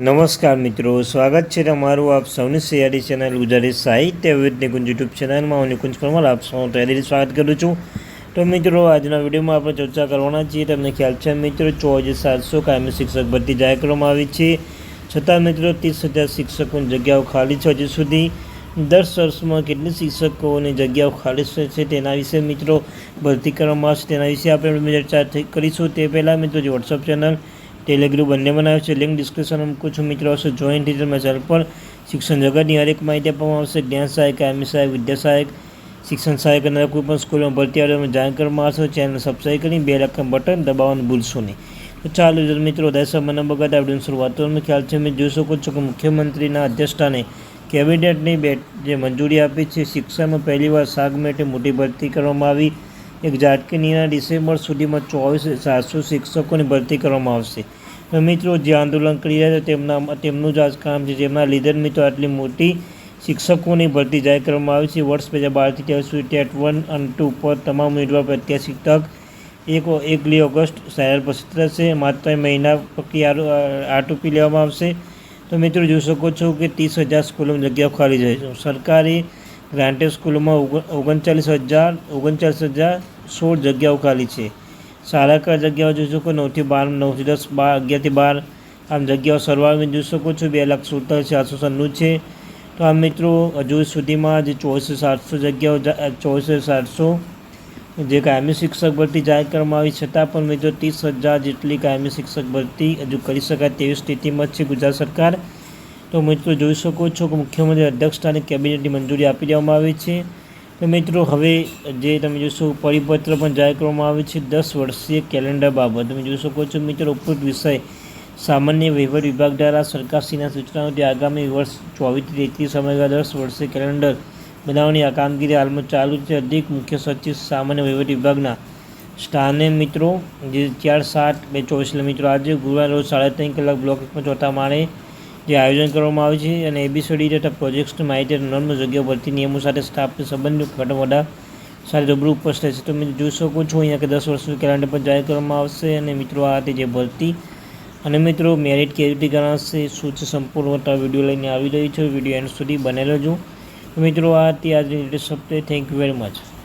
નમસ્કાર મિત્રો, સ્વાગત છે તમારું આપ સૌની સિયારી ચેનલ ગુજરાતી સાહિત્ય વિવિધ નિકુંજ યુટ્યુબ ચેનલમાં. હું નિકુંજ પરમાર, આપ સૌ તૈયારી સ્વાગત કરું છું. તો મિત્રો, આજના વિડીયોમાં આપણે ચર્ચા કરવાના છીએ. તમને ખ્યાલ છે મિત્રો છ હજાર સાતસો કાયમી શિક્ષક ભરતી જાહેર કરવામાં આવી છે. છતાં મિત્રો, ત્રીસ હજાર શિક્ષકોની જગ્યાઓ ખાલી છે હજુ સુધી. દસ વર્ષમાં કેટલી શિક્ષકોની જગ્યાઓ ખાલી છે તેના વિશે મિત્રો ભરતી કરવામાં આવશે. તેના વિશે આપણે ચર્ચા કરીશું. તે પહેલાં મિત્રો, જે વોટ્સઅપ ચેનલ ટેલિગ્રુપ બંને બનાવ્યો છે. લિંક ડિસ્ક્રિપ્શનમાં મૂકું છું મિત્રો. આવશે જોઈન ટીચરમાં ચેનલ પર. શિક્ષણ જગતની હરેક માહિતી આપવામાં આવશે. જ્ઞાન સહાયક, આર્મી સહાયક, વિદ્યા સહાયક, શિક્ષણ સહાયક અને કોઈ પણ સ્કૂલમાં ભરતી આવે જાણ કરવામાં આવશે ચેનલ સબસ્ક્રાઈબ કરી બે લખન બટન દબાવવાનું ભૂલશો નહીં. તો ચાલો જો મિત્રો સમયના બગાડ આવડીને શરૂઆત તમને ખ્યાલ છે મેં જોઈ શકો છો કે મુખ્યમંત્રીના અધ્યક્ષસ્થાને કેબિનેટની બે જે મંજૂરી આપી છે. શિક્ષણમાં પહેલીવાર શાક માટે મોટી ભરતી કરવામાં આવી. એક ઝાટકીનીના ડિસેમ્બર સુધીમાં ચોવીસ સાતસો શિક્ષકોની ભરતી કરવામાં આવશે. મિત્રો, જે આંદોલન કરી રહ્યા છે, તેમના તેમનું જ આ કામ છે. જેમના લીધે મિત્રો આટલી મોટી શિક્ષકોની ભરતી જાહેર કરવામાં આવી છે. વર્ષ બે હજાર બારથી ત્યાર સુધી ટેટ વન અને ટુ પર તમામ ઉમેદવાર પ્રત્યાશી તક એક એકલી ઓગસ્ટ જાહેર પ્રસિદ્ધ થશે માત્ર મહિના પ્રક્રિયા આટોપી લેવામાં આવશે. તો મિત્રો, જોઈ શકો છો કે ત્રીસ હજાર સ્કૂલોની જગ્યાઓ ખાલી જાય છે. સરકારી ગ્રાન્ટેડ સ્કૂલોમાં ઓગણ- ઓગણચાલીસ હજાર ઓગણચાલીસ હજાર સોળ જગ્યાઓ ખાલી છે. સારા કર જગ્યાઓ જોઈ શકો, નવથી બાર, નવથી દસ, બાર, અગિયારથી બાર. આમ જગ્યાઓ સરવાળમાં જોઈ શકો છો, બે લાખ સુડતાલીસ ચારસો સન્નું છે. તો આ મિત્રો, હજુ સુધીમાં જે ચોવીસો સાતસો જગ્યાઓ ચોવીસો સાતસો, જે કાયમી શિક્ષક ભરતી જાહેર કરવામાં આવી, છતાં પણ મિત્રો, ત્રીસ હજાર જેટલી કાયમી શિક્ષક ભરતી હજુ કરી શકાય તેવી સ્થિતિમાં છે ગુજરાત સરકાર. તો મિત્રો જોઈ શકો છો કે મુખ્યમંત્રી અધ્યક્ષતાની કેબિનેટની મંજૂરી આપી દેવામાં આવી છે. તો મિત્રો હવે જે તમે જોશો પરિપત્ર પણ જાહેર કરવામાં આવે છે દસ વર્ષીય કેલેન્ડર બાબત. તમે જોઈ શકો છો મિત્રો ઉપરોક્ત વિષય સામાન્ય વહીવટ વિભાગ દ્વારા સરકારશ્રીના સૂચનાઓથી આગામી વર્ષ ચોવીસથી તેત્રીસ સમયગાળા દસ વર્ષીય કેલેન્ડર બનાવવાની આ કામગીરી હાલમાં ચાલુ છે. અધિક મુખ્ય સચિવ સામાન્ય વહીવટ વિભાગના સ્થાને મિત્રો જે ચાર સાત બે ચોવીસ મિત્રો આજે ગુરુવાર રોજ સાડા ત્રણ કલાક બ્લોક ચોથા માળે જે આયોજન કરવામાં આવે છે અને એબીસીડી તથા પ્રોજેક્ટ્સની માહિતી નોર્મ જગ્યા ભરતી નિયમો સાથે સ્ટાફને સંબંધિત ઘટવાડા સાથે રૂબરૂ ઉપસ્થિત છે. તો મિત્રો જોઈ શકો છો અહીંયા કે દસ વર્ષનું કેલેન્ડર પણ જાહેર કરવામાં આવશે અને મિત્રો આ જે ભરતી અને મિત્રો મેરિટ કેવી રીતે ગણાશે, શું છે સંપૂર્ણ વટા વીડિયો લઈને આવી રહી છે, વીડિયો એન્ડ સુધી બનેલો છું મિત્રો આ હતી આજની latest thank you very much